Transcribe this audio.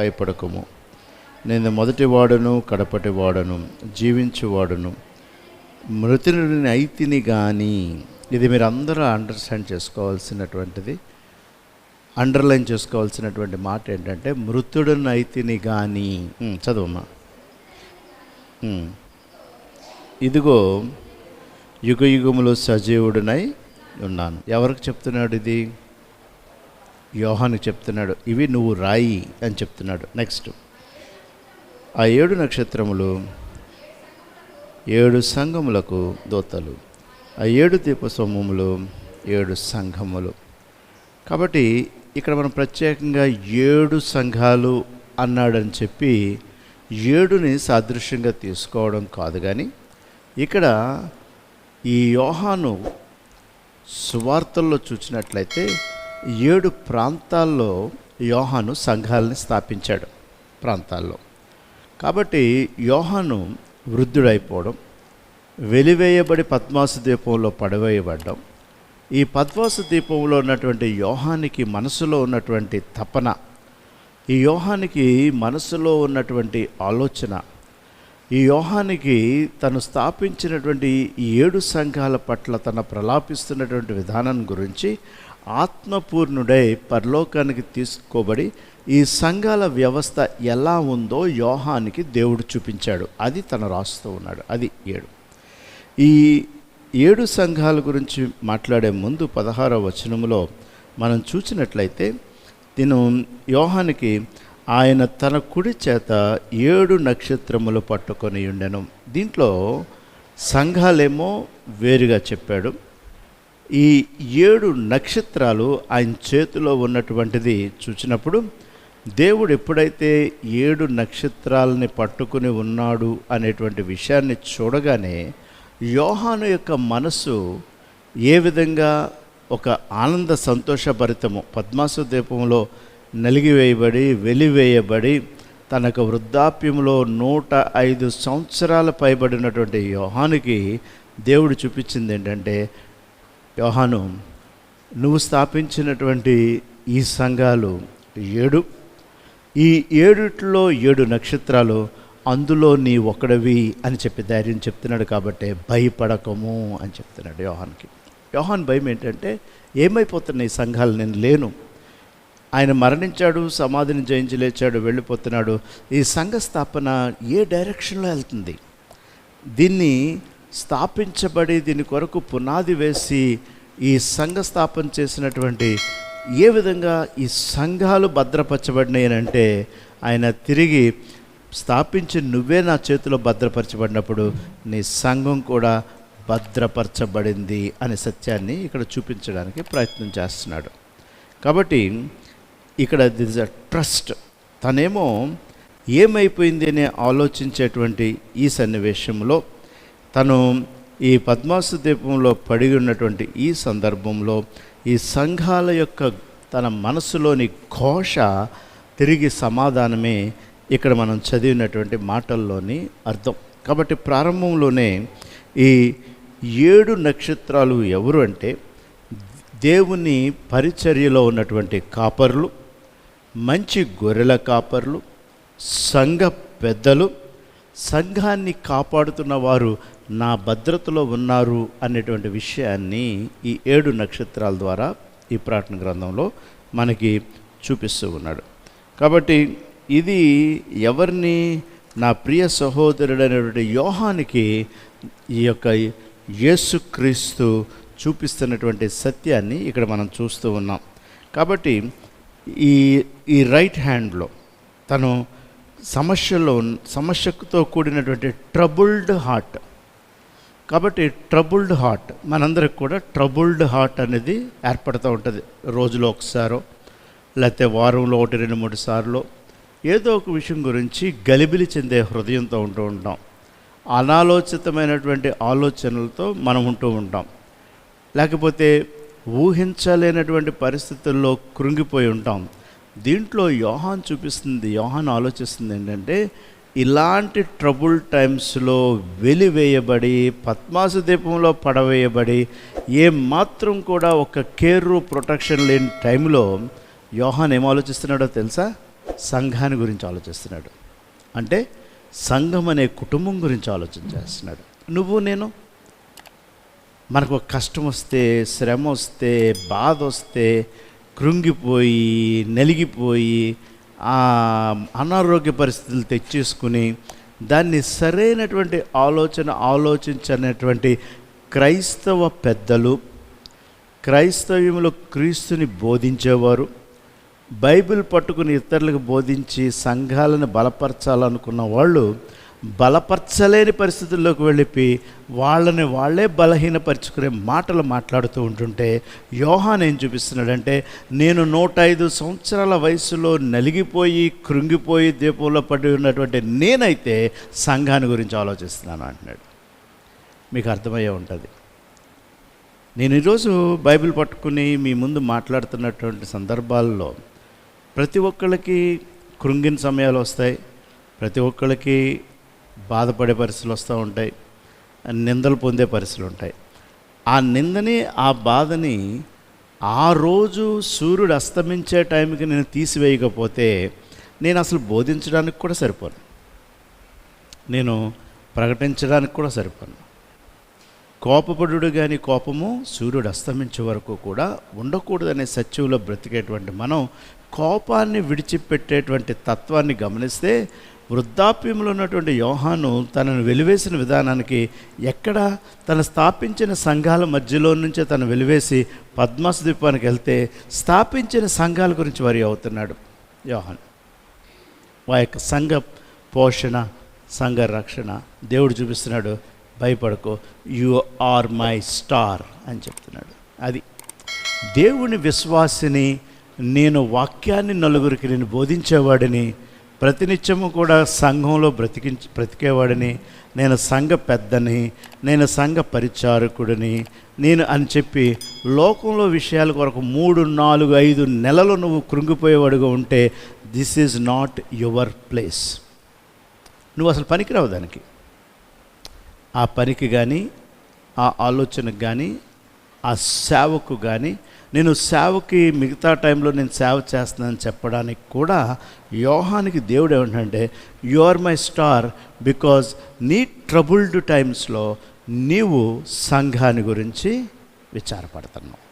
భయపడకము. నేను మొదటి వాడను కడపటి జీవించువాడును మృతుని అయితిని కానీ ఇది మీరు అందరూ అండర్స్టాండ్ చేసుకోవాల్సినటువంటిది. అండర్లైన్ చేసుకోవాల్సినటువంటి మాట ఏంటంటే మృతుడుని అయితిని కానీ చదువుమా ఇదిగో యుగ యుగములో సజీవుడినై ఉన్నాను. ఎవరికి చెప్తున్నాడు ఇది? యోహానికి చెప్తున్నాడు ఇవి నువ్వు రాయి అని చెప్తున్నాడు. నెక్స్ట్ ఆ ఏడు నక్షత్రములు ఏడు సంఘములకు దోతలు. ఆ ఏడు దీపసోమములు ఏడు సంఘములు. కాబట్టి ఇక్కడ మనం ప్రత్యేకంగా ఏడు సంఘాలు అన్నాడని చెప్పి ఏడుని సాదృశ్యంగా తీసుకోవడం కాదు కానీ ఇక్కడ ఈ యోహాను సువార్తల్లో చూసినట్లయితే ఏడు ప్రాంతాల్లో యోహాను సంఘాలని స్థాపించాడు ప్రాంతాల్లో. కాబట్టి యోహాను వృద్ధుడైపోవడం వెలివేయబడి పద్మాసు దీపంలో పడవేయబడ్డం ఈ పద్మాసు దీపంలో ఉన్నటువంటి యోహానికి మనసులో ఉన్నటువంటి తపన ఈ యోహానికి మనసులో ఉన్నటువంటి ఆలోచన ఈ యోహానికి తను స్థాపించినటువంటి ఈ ఏడు సంఘాల పట్ల తన ప్రలాపిస్తున్నటువంటి విధానం గురించి ఆత్మపూర్ణుడై పరలోకానికి తీసుకోబడి ఈ సంఘాల వ్యవస్థ ఎలా ఉందో యోహానికి దేవుడు చూపించాడు. అది తను రాస్తూ ఉన్నాడు. అది ఏడు. ఈ ఏడు సంఘాల గురించి మాట్లాడే ముందు పదహారో వచనంలో మనం చూసినట్లయితే నేను యోహానికి ఆయన తన కుడి చేత ఏడు నక్షత్రములు పట్టుకొని ఉండెను. దీంట్లో సంఘాలేమో వేరుగా చెప్పాడు. ఈ ఏడు నక్షత్రాలు ఆయన చేతిలో ఉన్నటువంటిది చూసినప్పుడు దేవుడు ఎప్పుడైతే ఏడు నక్షత్రాలని పట్టుకుని ఉన్నాడు అనేటువంటి విషయాన్ని చూడగానే యోహాను యొక్క మనసు ఏ విధంగా ఒక ఆనంద సంతోషభరితము పద్మాసు దీపంలో నలిగివేయబడి వెలివేయబడి తనకు వృద్ధాప్యంలో నూట ఐదు సంవత్సరాల పైబడినటువంటి యోహానికి దేవుడు చూపించింది ఏంటంటే యోహాను నువ్వు స్థాపించినటువంటి ఈ సంఘాలు ఏడు. ఈ ఏడిట్లో ఏడు నక్షత్రాలు అందులో నీ ఒకడవి అని చెప్పి ధైర్యం చెప్తున్నాడు కాబట్టి భయపడకము అని చెప్తున్నాడు యోహాన్కి. యోహాన్ భయం ఏంటంటే ఏమైపోతున్నాయి ఈ సంఘాలు? నేను లేను. ఆయన మరణించాడు సమాధిని జయించి లేచాడు వెళ్ళిపోతున్నాడు. ఈ సంఘ స్థాపన ఏ డైరెక్షన్లో వెళ్తుంది? దీన్ని స్థాపించబడి దీని కొరకు పునాది వేసి ఈ సంఘ స్థాపన చేసినటువంటి ఏ విధంగా ఈ సంఘాలు భద్రపరచబడినాయనంటే ఆయన తిరిగి స్థాపించి నువ్వే నా చేతిలో భద్రపరచబడినప్పుడు నీ సంఘం కూడా భద్రపరచబడింది అనే సత్యాన్ని ఇక్కడ చూపించడానికి ప్రయత్నం చేస్తున్నాడు. కాబట్టి ఇక్కడ దిస్ అ ట్రస్ట్. తనేమో ఏమైపోయింది అని ఆలోచించేటువంటి ఈ సన్నివేశంలో తను ఈ పద్మాసు దీపంలో పడి ఉన్నటువంటి ఈ సందర్భంలో ఈ సంఘాల యొక్క తన మనసులోని ఘోష తిరిగి సమాధానమే ఇక్కడ మనం చదివినటువంటి మాటల్లోని అర్థం. కాబట్టి ప్రారంభంలోనే ఈ ఏడు నక్షత్రాలు ఎవరు అంటే దేవుని పరిచర్యలో ఉన్నటువంటి కాపర్లు మంచి గొర్రెల కాపర్లు సంఘ పెద్దలు సంఘాన్ని కాపాడుతున్న వారు నా భద్రతలో ఉన్నారు అనేటువంటి విషయాన్ని ఈ ఏడు నక్షత్రాల ద్వారా ఈ ప్రార్థన గ్రంథంలో మనకి చూపిస్తూ ఉన్నాడు. కాబట్టి ఇది ఎవరిని? నా ప్రియ సహోదరుడైనటువంటి యోహానికి ఈ యొక్క యేసుక్రీస్తు చూపిస్తున్నటువంటి సత్యాన్ని ఇక్కడ మనం చూస్తూ ఉన్నాం. కాబట్టి ఈ ఈ రైట్ హ్యాండ్లో తను సమస్యలో సమస్యతో కూడినటువంటి ట్రబుల్డ్ హార్ట్ కాబట్టి ట్రబుల్డ్ హార్ట్ మనందరికి కూడా ట్రబుల్డ్ హార్ట్ అనేది ఏర్పడుతూ ఉంటుంది. రోజులో ఒకసారో లేకపోతే వారంలో ఒకటి రెండు మూడు సార్లు ఏదో ఒక విషయం గురించి గలిబిలి చెందే హృదయంతో ఉంటూ ఉంటాం. అనాలోచితమైనటువంటి ఆలోచనలతో మనం ఉంటూ ఉంటాం. లేకపోతే ఊహించలేనటువంటి పరిస్థితుల్లో కృంగిపోయి ఉంటాం. దీంట్లో యోహాన్ చూపిస్తుంది యోహాన్ ఆలోచిస్తుంది ఏంటంటే ఇలాంటి ట్రబుల్ టైమ్స్లో వెలివేయబడి పద్మాసు దీపంలో పడవేయబడి ఏమాత్రం మాత్రం కూడా ఒక కేరు ప్రొటెక్షన్ లేని టైంలో యోహాన్ ఏం ఆలోచిస్తున్నాడో తెలుసా? సంఘాన్ని గురించి ఆలోచిస్తున్నాడు. అంటే సంఘం అనే కుటుంబం గురించి ఆలోచన చేస్తున్నాడు. నువ్వు నేను? మనకు ఒక కష్టం వస్తే శ్రమ వస్తే బాధ వస్తే కృంగిపోయి నలిగిపోయి అనారోగ్య పరిస్థితులు తెచ్చేసుకుని దాన్ని సరైనటువంటి ఆలోచన ఆలోచించనటువంటి క్రైస్తవ పెద్దలు క్రైస్తవ్యంలో క్రీస్తుని బోధించేవారు బైబిల్ పట్టుకుని ఇతరులకు బోధించి సంఘాలను బలపరచాలనుకున్న వాళ్ళు బలపరచలేని పరిస్థితుల్లోకి వెళ్ళిపి వాళ్ళని వాళ్ళే బలహీనపరుచుకునే మాటలు మాట్లాడుతూ ఉంటుంటే యోహాన్ ఏం చూపిస్తున్నాడంటే నేను నూట ఐదు సంవత్సరాల వయసులో నలిగిపోయి కృంగిపోయి దీపంలో పడి ఉన్నటువంటి నేనైతే సంఘాన్ని గురించి ఆలోచిస్తున్నాను అంటున్నాడు. మీకు అర్థమయ్యే ఉంటుంది. నేను ఈరోజు బైబిల్ పట్టుకుని మీ ముందు మాట్లాడుతున్నటువంటి సందర్భాల్లో ప్రతి ఒక్కళ్ళకి కృంగిన సమయాలు వస్తాయి ప్రతి ఒక్కళ్ళకి బాధపడే పరిస్థితులు వస్తూ ఉంటాయి. నిందలు పొందే పరిస్థితులు ఉంటాయి. ఆ నిందని ఆ బాధని ఆ రోజు సూర్యుడు అస్తమించే టైంకి నేను తీసివేయకపోతే నేను అసలు బోధించడానికి కూడా సరిపోను. నేను ప్రకటించడానికి కూడా సరిపోను. కోపపడు కానీ కోపము సూర్యుడు అస్తమించే వరకు కూడా ఉండకూడదనే సత్యంలో బ్రతికేటువంటి మనం కోపాన్ని విడిచిపెట్టేటువంటి తత్వాన్ని గమనిస్తే వృద్ధాప్యంలో ఉన్నటువంటి యోహాను తనను వెలివేసిన విధానానికి ఎక్కడ తను స్థాపించిన సంఘాల మధ్యలో నుంచే తను వెలివేసి పద్మాస ద్వీపానికి వెళ్తే స్థాపించిన సంఘాల గురించి వరి అవుతున్నాడు యోహాన్. వా యొక్క సంఘ పోషణ సంఘ రక్షణ దేవుడు చూపిస్తున్నాడు భయపడకో యు ఆర్ మై స్టార్ అని చెప్తున్నాడు. అది దేవుని విశ్వాసిని నేను వాక్యాన్ని నలుగురికి నేను బోధించేవాడిని ప్రతినిత్యము కూడా సంఘంలో బ్రతికించి బ్రతికేవాడిని. నేను సంఘ పెద్దని నేను సంఘ పరిచారకుడిని. నేను అని చెప్పి లోకంలో విషయాల కొరకు మూడు నాలుగు ఐదు నెలలు నువ్వు కృంగిపోయేవాడుగా ఉంటే this is not your place. నువ్వు అసలు పనికిరావు దానికి. ఆ పనికి కానీ ఆ ఆలోచనకు కానీ ఆ సేవకు కానీ నేను సేవకి మిగతా టైంలో నేను సేవ చేస్తున్నానని చెప్పడానికి కూడా యోహానికి దేవుడు ఏమిటంటే you are my star because నీ ట్రబుల్డ్ టైమ్స్లో నీవు సంఘాన్ని గురించి విచారపడుతున్నావు.